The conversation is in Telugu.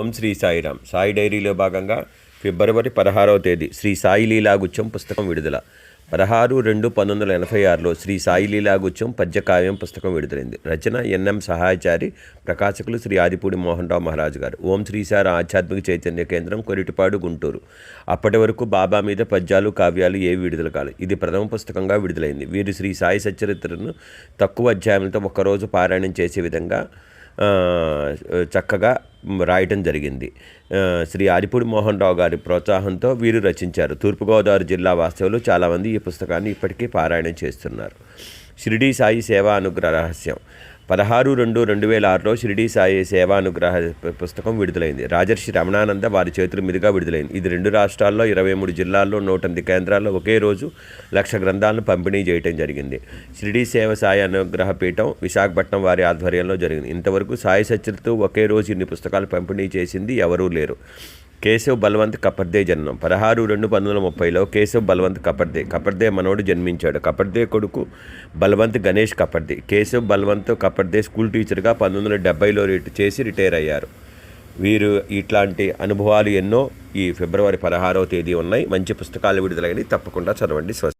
ఓం శ్రీ సాయిరామ్. సాయి డైరీలో భాగంగా ఫిబ్రవరి పదహారవ తేదీ శ్రీ సాయి లీలాగుచ్చం పుస్తకం విడుదల. పదహారు రెండు పంతొమ్మిది వందల ఎనభై ఆరులో శ్రీ సాయి లీలాగుచ్చం పద్యకావ్యం పుస్తకం విడుదలైంది. రచన ఎన్ఎం సహాయచారి ప్రకాశకులు శ్రీ ఆదిపూడి మోహన్ రావు మహారాజు గారు. ఓం శ్రీ సార్ ఆధ్యాత్మిక చైతన్య కేంద్రం కొరిటిపాడు గుంటూరు. అప్పటి వరకు బాబా మీద పద్యాలు కావ్యాలు ఏవి విడుదల కాలేదు ఇది ప్రథమ పుస్తకంగా విడుదలైంది. వీరు శ్రీ సాయి సచ్చరిత్రను తక్కువ అధ్యాయంతో ఒక్కరోజు పారాయణం చేసే విధంగా చక్కగా రాయటం జరిగింది. శ్రీ ఆదిపూడి మోహన్ రావు గారి ప్రోత్సాహంతో వీరు రచించారు. తూర్పుగోదావరి జిల్లా వాస్తవులు చాలామంది ఈ పుస్తకాన్ని ఇప్పటికీ పారాయణం చేస్తున్నారు. షిరిడీ సాయి సేవా అనుగ్రహ రహస్యం. పదహారు రెండు రెండు వేల ఆరులో షిరిడీ సాయి సేవా అనుగ్రహ పుస్తకం విడుదలైంది. రాజర్షి రమణానంద వారి చేతుల మీదుగా విడుదలైంది. ఇది రెండు రాష్ట్రాల్లో ఇరవై మూడు జిల్లాల్లో నూటెనిమిది కేంద్రాల్లో ఒకే రోజు లక్ష గ్రంథాలను పంపిణీ చేయటం జరిగింది. షిరిడీ సేవ సాయి అనుగ్రహ పీఠం విశాఖపట్నం వారి ఆధ్వర్యంలో జరిగింది. ఇంతవరకు సాయి సచరితో ఒకే రోజు ఇన్ని పుస్తకాలు పంపిణీ చేసింది ఎవరూ లేరు. కేశవ్ బల్వంత్ కపర్దే జన్మం పదహారు రెండు పంతొమ్మిది వందల ముప్పైలో కేశవ్ బల్వంత్ కపర్దే కపర్దే మనోడు జన్మించాడు. కపర్దే కొడుకు బల్వంత్ గణేష్ కపర్దే. కేశవ్ బల్వంత్ కపర్దే స్కూల్ టీచర్గా పంతొమ్మిది వందల డెబ్బైలో రిట చేసి రిటైర్ అయ్యారు. వీరు ఇట్లాంటి అనుభవాలు ఎన్నో ఈ ఫిబ్రవరి పదహారవ తేదీ ఉన్నాయి. మంచి పుస్తకాలు విడుదలైనవి తప్పకుండా చదవండి. స్వస్తి